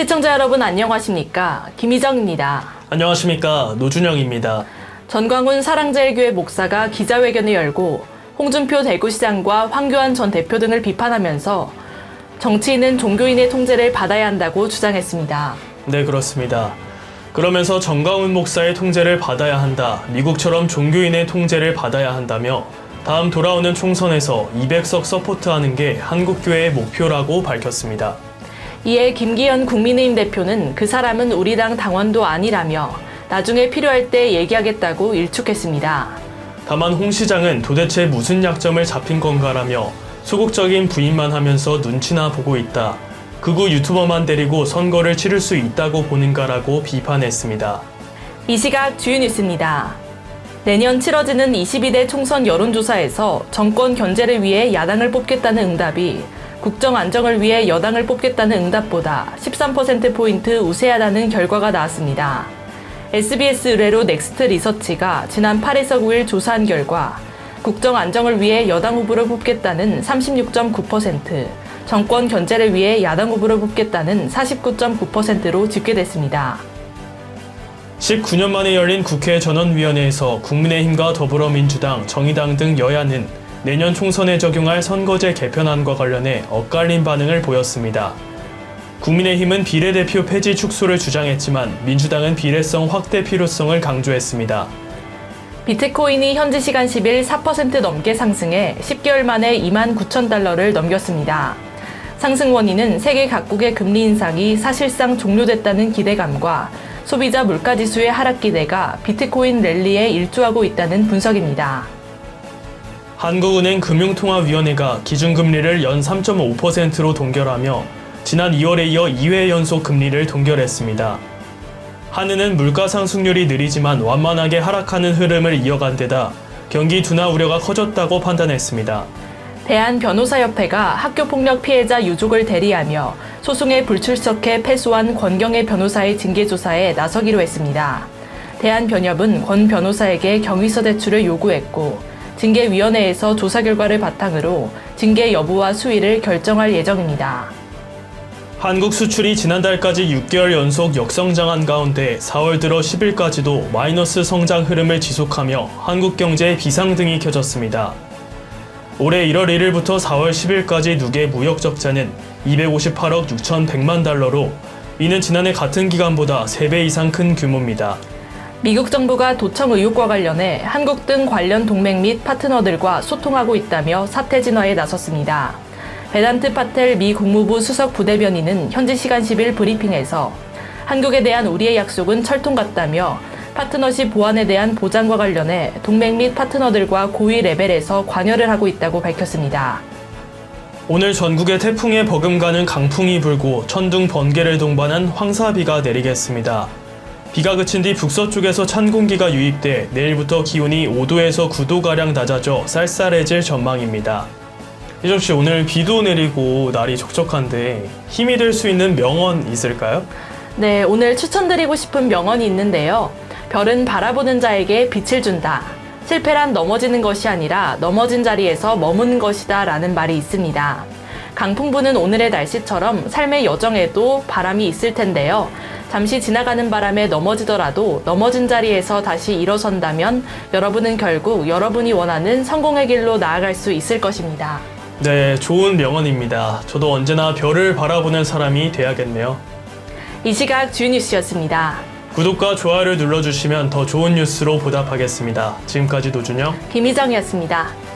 시청자 여러분 안녕하십니까? 김희정입니다. 안녕하십니까 노준영입니다. 전광훈 사랑제일교회 목사가 기자회견을 열고 홍준표 대구시장과 황교안 전 대표 등을 비판하면서 정치인은 종교인의 통제를 받아야 한다고 주장했습니다. 네 그렇습니다. 그러면서 정가훈 목사의 통제를 받아야 한다. 미국처럼 종교인의 통제를 받아야 한다며 다음 돌아오는 총선에서 200석 서포트하는 게 한국교회의 목표라고 밝혔습니다. 이에 김기현 국민의힘 대표는 그 사람은 우리 당 당원도 아니라며 나중에 필요할 때 얘기하겠다고 일축했습니다. 다만 홍 시장은 도대체 무슨 약점을 잡힌 건가라며 소극적인 부인만 하면서 눈치나 보고 있다. 극우 유튜버만 데리고 선거를 치를 수 있다고 보는가라고 비판했습니다. 이 시각 주요 뉴스입니다. 내년 치러지는 22대 총선 여론조사에서 정권 견제를 위해 야당을 뽑겠다는 응답이 국정 안정을 위해 여당을 뽑겠다는 응답보다 13%포인트 우세하다는 결과가 나왔습니다. SBS 의뢰로 넥스트 리서치가 지난 8에서 9일 조사한 결과 국정 안정을 위해 여당 후보를 뽑겠다는 36.9%, 정권 견제를 위해 야당 후보를 뽑겠다는 49.9%로 집계됐습니다. 19년 만에 열린 국회 전원위원회에서 국민의힘과 더불어민주당, 정의당 등 여야는 내년 총선에 적용할 선거제 개편안과 관련해 엇갈린 반응을 보였습니다. 국민의힘은 비례대표 폐지 축소를 주장했지만 민주당은 비례성 확대 필요성을 강조했습니다. 비트코인이 현지 시간 10일 4% 넘게 상승해 10개월 만에 2만 9천 달러를 넘겼습니다. 상승 원인은 세계 각국의 금리 인상이 사실상 종료됐다는 기대감과 소비자 물가 지수의 하락 기대가 비트코인 랠리에 일조하고 있다는 분석입니다. 한국은행 금융통화위원회가 기준금리를 연 3.5%로 동결하며 지난 2월에 이어 2회 연속 금리를 동결했습니다. 한은은 물가 상승률이 느리지만 완만하게 하락하는 흐름을 이어간 데다 경기 둔화 우려가 커졌다고 판단했습니다. 대한변호사협회가 학교폭력 피해자 유족을 대리하며 소송에 불출석해 패소한 권경의 변호사의 징계조사에 나서기로 했습니다. 대한변협은 권 변호사에게 경위서 제출을 요구했고 징계위원회에서 조사 결과를 바탕으로 징계 여부와 수위를 결정할 예정입니다. 한국 수출이 지난달까지 6개월 연속 역성장한 가운데 4월 들어 10일까지도 마이너스 성장 흐름을 지속하며 한국 경제에 비상등이 켜졌습니다. 올해 1월 1일부터 4월 10일까지 누계 무역 적자는 258억 6,100만 달러로 이는 지난해 같은 기간보다 3배 이상 큰 규모입니다. 미국 정부가 도청 의혹과 관련해 한국 등 관련 동맹 및 파트너들과 소통하고 있다며 사태 진화에 나섰습니다. 베단트 파텔 미 국무부 수석 부대변인은 현지 시간 10일 브리핑에서 한국에 대한 우리의 약속은 철통 같다며 파트너십 보완에 대한 보장과 관련해 동맹 및 파트너들과 고위 레벨에서 관여를 하고 있다고 밝혔습니다. 오늘 전국에 태풍에 버금가는 강풍이 불고 천둥 번개를 동반한 황사비가 내리겠습니다. 비가 그친 뒤 북서쪽에서 찬 공기가 유입돼 내일부터 기온이 5도에서 9도가량 낮아져 쌀쌀해질 전망입니다. 희정 씨 오늘 비도 내리고 날이 적적한데 힘이 될 수 있는 명언 있을까요? 네, 오늘 추천드리고 싶은 명언이 있는데요. 별은 바라보는 자에게 빛을 준다. 실패란 넘어지는 것이 아니라 넘어진 자리에서 머무는 것이다 라는 말이 있습니다. 강풍 부는 오늘의 날씨처럼 삶의 여정에도 바람이 있을 텐데요. 잠시 지나가는 바람에 넘어지더라도 넘어진 자리에서 다시 일어선다면 여러분은 결국 여러분이 원하는 성공의 길로 나아갈 수 있을 것입니다. 네, 좋은 명언입니다. 저도 언제나 별을 바라보는 사람이 돼야겠네요. 이 시각 주요 뉴스였습니다. 구독과 좋아요를 눌러주시면 더 좋은 뉴스로 보답하겠습니다. 지금까지 노준영. 김희정이었습니다.